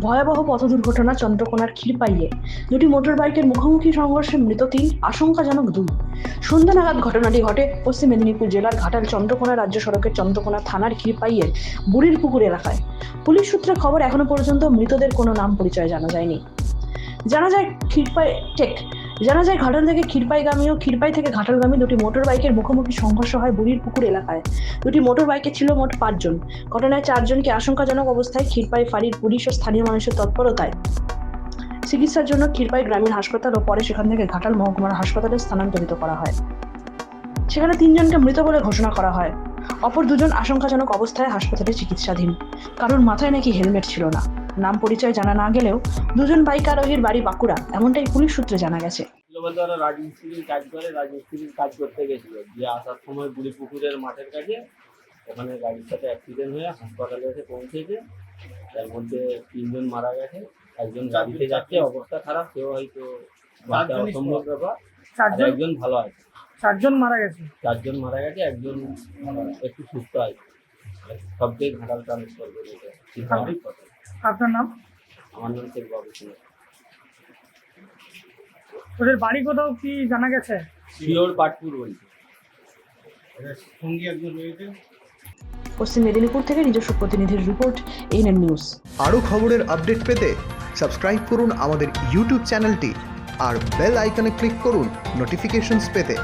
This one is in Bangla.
ভয়াবহ পথ দুর্ঘটনা চন্দ্রকোনার ক্ষীরপাইয়ে। দুটি মোটর বাইকের মুখোমুখি সংঘর্ষে মৃত তিন, আশঙ্কাজনক দুই। সন্ধ্যা নাগাদ ঘটনাটি ঘটে পশ্চিম মেদিনীপুর জেলার ঘাটাল চন্দ্রকোনা রাজ্য সড়কের চন্দ্রকোনা থানার ক্ষীরপাইয়ের বুড়ির পুকুর এলাকায়। পুলিশ সূত্রে খবর, এখনও পর্যন্ত মৃতদের কোনো নাম পরিচয় জানা যায়নি। জানা যায়, ক্ষীরপাই টেক জানা যায় ঘাটাল থেকে ক্ষীরপাইগামী ও ক্ষীরপাই থেকে ঘাটালগামী দুটি মোটর বাইকের মুখোমুখি সংঘর্ষ হয় বুড়ির পুকুর এলাকায়। দুটি মোটর বাইকে ছিল মোট পাঁচজন। ঘটনায় চারজনকে আশঙ্কাজনক অবস্থায় ক্ষীরপাই ফাঁড়ির পুলিশ ও স্থানীয় মানুষের তৎপরতায় চিকিৎসার জন্য ক্ষীরপাই গ্রামীণ হাসপাতাল ও পরে সেখান থেকে ঘাটাল মহকুমার হাসপাতালে স্থানান্তরিত করা হয়। সেখানে তিনজনকে মৃত বলে ঘোষণা করা হয়। অপর দুজন আশঙ্কাজনক অবস্থায় হাসপাতালে চিকিৎসাধীন। কারণ মাথায় নাকি হেলমেট ছিল না। নাম পরিচয় জানা না গেলেও দুজন বাইক আরোহীর বাড়ি বাঁকুড়া এমনটাই পুলিশ সূত্রে জানা গেছে। ছিল রাজমিস্ত্রির কাজ করে রাজমিস্ত্রির কাজ করতে গেছিল। দিয়ে আসার সময় বুড়ি পুকুরের মাঠের কাছে ওখানে গাড়ির সাথে অ্যাক্সিডেন্ট হয়ে হাসপাতালে এসে পৌঁছেছে। তার মধ্যে তিনজন মারা গেছে। একজন গাড়িতে যাচ্ছে অবস্থা খারাপ সেও হয়তো বাঁচা অসম্ভব ব্যাপার। একজন ভালো আছে। চারজন মারা গেছে? চারজন মারা গেছে একজন একটু সুস্থ আছে। সবচেয়ে ঘাটাল ট্রান্সফার করেছে আপনার নাম? আমার নাম শেখ বাবু ওদের বাড়ি কোথাও কি জানা গেছে? শিওর পাটপুর বলছে। পশ্চিম মেদিনীপুর থেকে নিজস্ব প্রতিনিধির রিপোর্ট এনএন নিউজ আরও খবরের আপডেট পেতে সাবস্ক্রাইব করুন আমাদের ইউটিউব চ্যানেলটি আর বেল আইকনে ক্লিক করুন নোটিফিকেশনস পেতে।